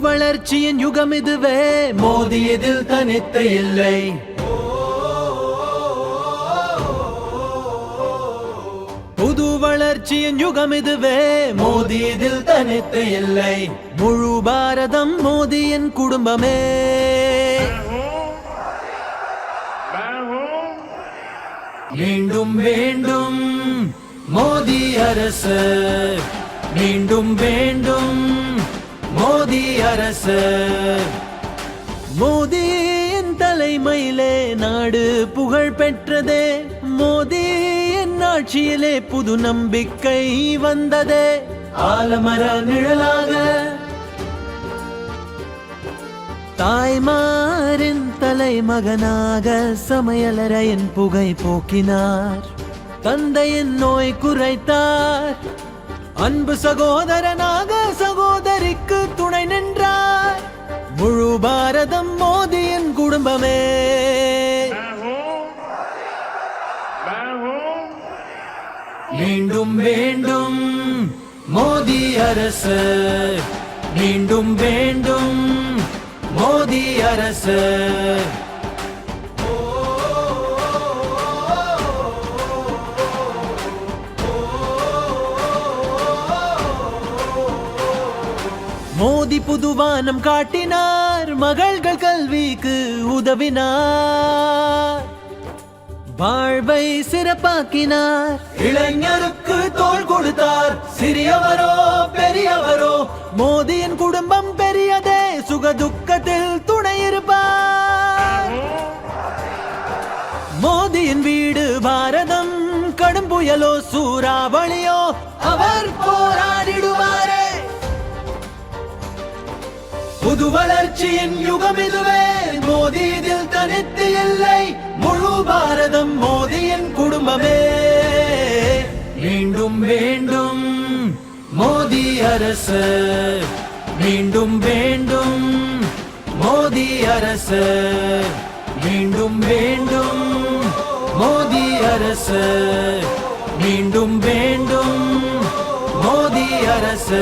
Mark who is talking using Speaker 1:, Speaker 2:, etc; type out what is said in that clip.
Speaker 1: வளர்ச்சியின் யுகம் இதுவே. மோதி இதில் தனித்த இல்லை. புது வளர்ச்சியின் யுகம் இதுவே. மோதி இதில் தனித்த இல்லை. முழு பாரதம் மோதியின் குடும்பமே. மீண்டும் வேண்டும் மோதி அரசு. மீண்டும் வேண்டும் மோதி அரசு. மோதியின் தலைமையிலே நாடு புகழ் பெற்றதே. மோதியின் ஆட்சியிலே புது நம்பிக்கை வந்ததே. ஆலமர நிழலாக. தாய்மாரின் தலைமகனாக சமையலரையின் புகை போக்கினார். தந்தையின் நோய் குறைத்தார். அன்பு சகோதரனாக சகோதரி பாரதம் மோதியின் குடும்பமே. மீண்டும் வேண்டும் மோதி அரசு. மீண்டும் வேண்டும் மோதி அரசு. மோதி புதுவானம் காட்டினார் மகள்கள் கல்விக்கு உதவினார். வாழ்வை சிறப்பாக்கினார். இளைஞருக்கு தோள் கொடுத்தார் சிறியவரோ பெரியவரோ. மோதியின் குடும்பம் பெரியதே சுக துக்கத்தில் துணை இருப்பார். மோதியின் வீடு பாரதம் கடும் புயலோ சூறாவளியோ அவர் போராடிடுவாரே. புது வளர்ச்சியின் யுகம் இதுவே. மோதி இதில் தனித்து இல்லை. முழு பாரதம் மோதியின் குடும்பமே. மீண்டும் வேண்டும் மோதி அரசு. மீண்டும் வேண்டும் மோதி அரசு. மீண்டும் வேண்டும் மோதி அரசு. மீண்டும் வேண்டும் மோதி அரசு.